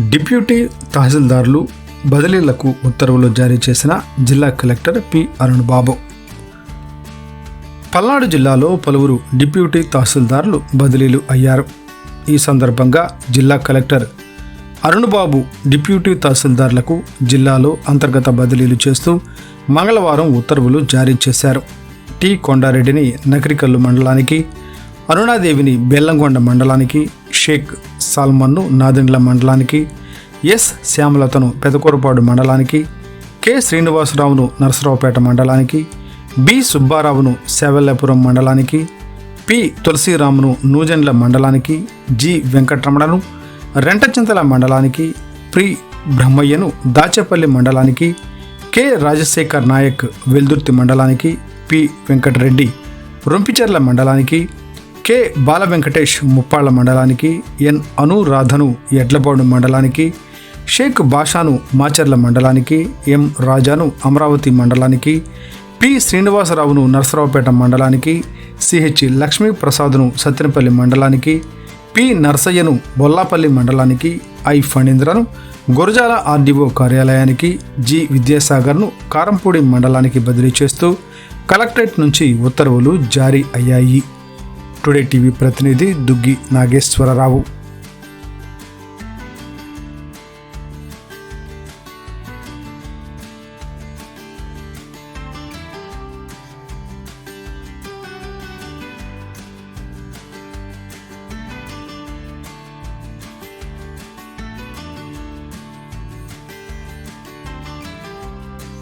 Deputy తహసీల్దార్లు బదిలీలకు ఉత్తర్వులు జారీ చేసిన జిల్లా కలెక్టర్ పి అరుణ్ బాబు. పల్నాడు జిల్లాలో పలువురు డిప్యూటీ తహసీల్దార్లు బదిలీలు అయ్యారు. ఈ సందర్భంగా జిల్లా కలెక్టర్ అరుణ్ బాబు డిప్యూటీ తహసీల్దార్లకు జిల్లాలో అంతర్గత బదిలీలు చేస్తూ మంగళవారం ఉత్తర్వులు జారీ చేశారు. టి కొండారెడ్డిని నకరికల్లు మండలానికి అరుణాదేవిని బెల్లంకొండ మండలానికి షేక్ సాల్మన్ను నాదెండ్ల మండలానికి ఎస్. శ్యామలతను పెదకూరపాడు మండలానికి కె. శ్రీనివాసరావును నరసరావుపేట మండలానికి బి. సుబ్బారావును సేవల్లాపురం మండలానికి పి. తులసిరామును నూజెండ్ల మండలానికి జి. వెంకటరమణను రెంటచింతల మండలానికి ప్రి. బ్రహ్మయ్యను దాచేపల్లి మండలానికి కె. రాజశేఖర్ నాయక్ వెల్దుర్తి మండలానికి పి. వెంకటరెడ్డి రొంపిచెర్ల మండలానికి కె బాల వెంకటేష్ ముప్పాళ్ళ మండలానికి ఎన్ అనురాధను ఎడ్లబోడు మండలానికి షేక్ బాషాను మాచర్ల మండలానికి ఎం రాజాను అమరావతి మండలానికి పి శ్రీనివాసరావును నరసరావుపేట మండలానికి సిహెచ్ లక్ష్మీ ప్రసాద్ను సత్తెనపల్లి మండలానికి పి నర్సయ్యను బొల్లాపల్లి మండలానికి ఐ ఫణీంద్రను గురజాల ఆర్డీఓ కార్యాలయానికి జి విద్యాసాగర్ను కారంపూడి మండలానికి బదిలీ చేస్తూ కలెక్టరేట్ నుంచి ఉత్తర్వులు జారీ అయ్యాయి. టుడే టీవీ ప్రతినిధి దుగ్గి నాగేశ్వరరావు.